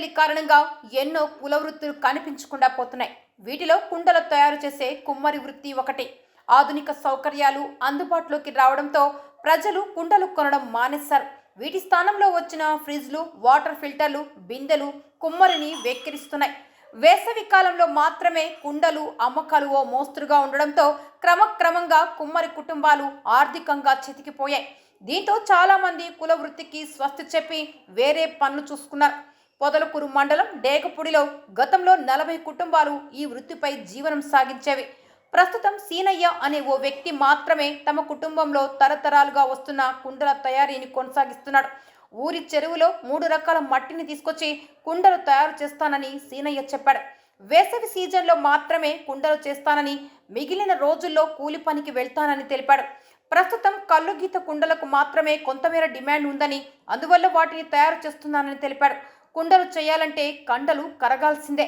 వేలి కారణంగా ఎన్నో కుల వృత్తులు కనిపించకుండా పోతున్నాయి. వీటిలో కుండలు తయారు చేసే కుమ్మరి వృత్తి ఒకటి. ఆధునిక సౌకర్యాలు అందుబాటులోకి రావడంతో ప్రజలు కుండలు కొనడం మానేశారు. వీటి స్థానంలో వచ్చిన ఫ్రిడ్జ్లు వాటర్ ఫిల్టర్లు బిందెలు కుమ్మరిని వెక్కిరిస్తున్నాయి. వేసవి కాలంలో మాత్రమే కుండలు అమ్మకాలు ఓ మోస్తురుగా ఉండడంతో క్రమక్రమంగా కుమ్మరి కుటుంబాలు ఆర్థికంగా చితికిపోయాయి. దీంతో చాలామంది కుల వృత్తికి స్వస్తి చెప్పి వేరే పనులు చూసుకున్నారు. పొదలకూరు మండలం డేకపూడిలో గతంలో నలభై కుటుంబాలు ఈ వృత్తిపై జీవనం సాగించేవి. ప్రస్తుతం సీనయ్య అనే ఓ వ్యక్తి మాత్రమే తమ కుటుంబంలో తరతరాలుగా వస్తున్న కుండల తయారీని కొనసాగిస్తున్నాడు. ఊరి చెరువులో మూడు రకాల మట్టిని తీసుకొచ్చి కుండలు తయారు చేస్తానని సీనయ్య చెప్పాడు. వేసవి సీజన్లో మాత్రమే కుండలు చేస్తానని మిగిలిన రోజుల్లో కూలి పనికి వెళ్తానని తెలిపాడు. ప్రస్తుతం కళ్ళు గీత కుండలకు మాత్రమే కొంతమేర డిమాండ్ ఉందని అందువల్ల వాటిని తయారు చేస్తున్నానని తెలిపాడు. కుండలు చేయాలంటే కండలు కరగాల్సిందే.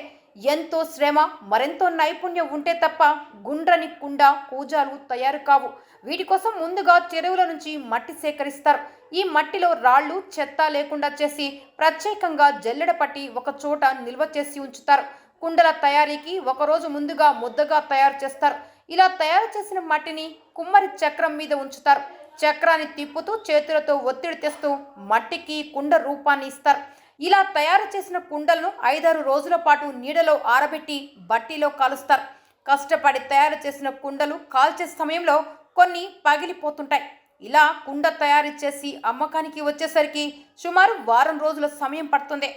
ఎంతో శ్రమ మరెంతో నైపుణ్యం ఉంటే తప్ప గుండ్రని కుండ కూజాలు తయారు కావు. వీటి కోసం ముందుగా చెరువుల నుంచి మట్టి సేకరిస్తారు. ఈ మట్టిలో రాళ్ళు చెత్త లేకుండా చేసి ప్రత్యేకంగా జల్లెడ పట్టి ఒక చోట నిల్వ చేసి ఉంచుతారు. కుండల తయారీకి ఒకరోజు ముందుగా ముద్దగా తయారు చేస్తారు. ఇలా తయారు చేసిన మట్టిని కుమ్మరి చక్రం మీద ఉంచుతారు. చక్రాన్ని తిప్పుతూ చేతులతో ఒత్తిడి తెస్తూ మట్టికి కుండ రూపాన్ని ఇస్తారు. ఇలా తయారు చేసిన కుండలను ఐదారు రోజుల పాటు నీడలో ఆరబెట్టి బట్టీలో కాలుస్తారు. కష్టపడి తయారు చేసిన కుండలు కాల్చే సమయంలో కొన్ని పగిలిపోతుంటాయి. ఇలా కుండ తయారు చేసి అమ్మకానికి వచ్చేసరికి సుమారు వారం రోజుల సమయం పడుతుంది.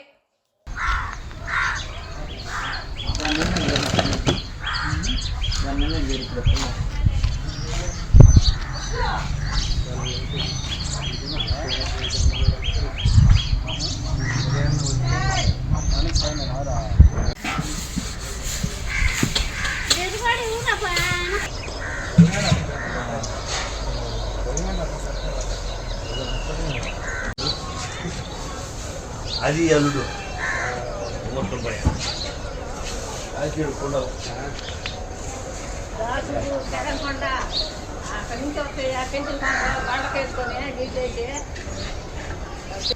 అది అల్లుడు అది జగన్కొండ అక్కడి నుంచి వస్తాయి ఆ పెంచిన కొండ బండకేసుకొని డీజేసి అది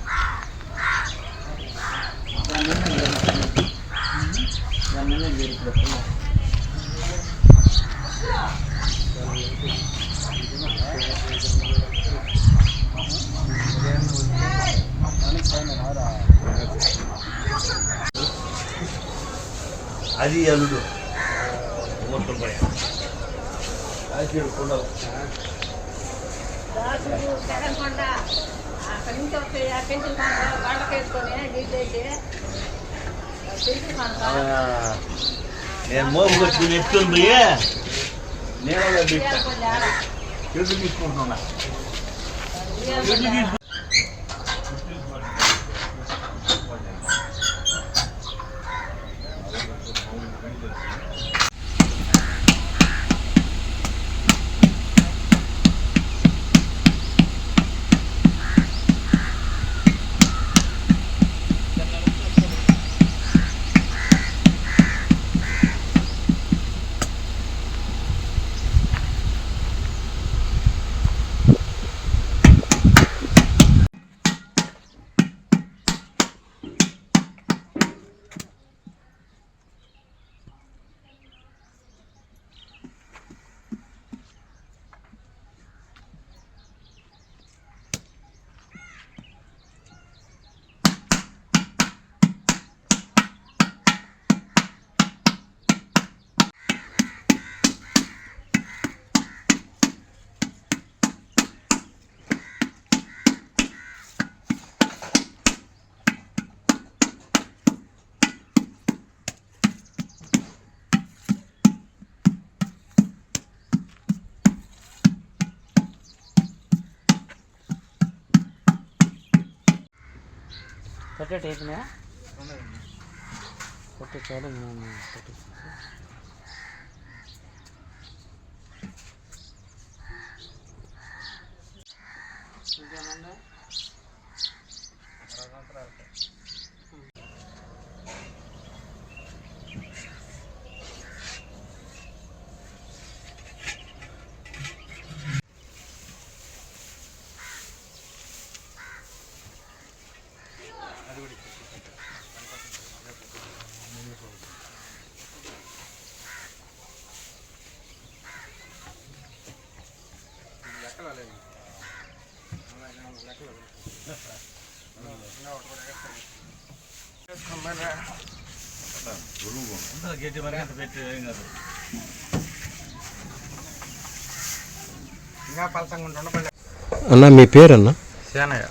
అది జగన్కొండ అక్కడి నుంచి బండకేసుకొని డీజేసి పెంచిన కొండ నేను మోపు ఎత్తుని పోయి నేను తీసుకుంటున్నా కట్టే టైప్నా కట్టే చాలు గట్టి మరి అంత పెట్టి ఏం కాదు. ఇంకా పలసంగా ఉంటుండే అన్న మీ పేరన్న? సేనయ్య.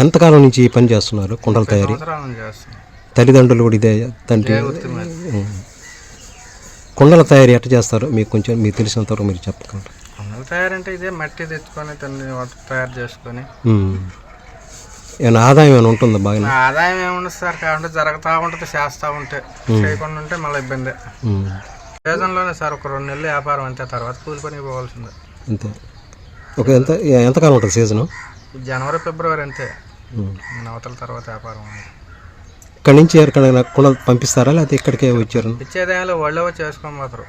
ఎంతకాలం నుంచి ఈ పని చేస్తున్నారు కుండల తయారీ? తల్లిదండ్రులు కూడా ఇదే తండ్రి. కుండల తయారీ ఎట్ట చేస్తారో? మీకు కొంచెం మీకు తెలిసినంత వరకు మీరు చెప్పగలరు? కుండలు తయారంటే ఇదే మట్టి తెచ్చుకొని తయారు చేసుకొని. ఏమైనా ఆదాయం ఏమైనా ఉంటుందా బాగా ఆదాయం ఏముండదు సార్ కాకుండా జరుగుతూ ఉంటుంది చేస్తూ ఉంటే. చేయకుండా ఉంటే మళ్ళీ ఇబ్బందే. సీజన్లోనే సార్ ఒక రెండు నెలలు వ్యాపారం అంతే తర్వాత కూలి పనికి పోవాల్సిందే. అంతే. ఒక ఎంత ఎంతకాలం ఉంటుంది సీజను? జనవరి ఫిబ్రవరి అంతే. నవతల తర్వాత వ్యాపారం ఉంది. ఇక్కడి నుంచి ఎక్కడైనా కుండలు పంపిస్తారా? లేకపోతే ఇక్కడికే వచ్చారు? ఇచ్చేదానిలో వాళ్ళే వచ్చి చేసుకొని పోతారు.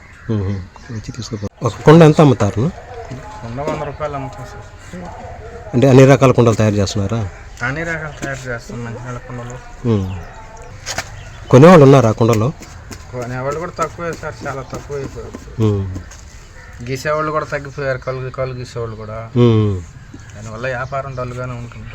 వచ్చి తీసుకుపో ఒక కుండ ఎంత అమ్ముతారు? కుండ వంద రూపాయలు అమ్ముతాం సార్. అంటే అన్ని రకాల కుండలు తయారు చేస్తున్నారా? అన్ని రకాలు తయారు చేస్తాం మంచి నెల కుండలు. కొనేవాళ్ళు ఉన్నారా ఆ కుండలో కొనేవాళ్ళు కూడా తక్కువే సార్ చాలా తక్కువ అయిపోయారు. గీసేవాళ్ళు కూడా తగ్గిపోయారు కలుగు కలుగు గీసేవాళ్ళు కూడా. దానివల్ల వ్యాపారం డల్గానే ఉంటుంది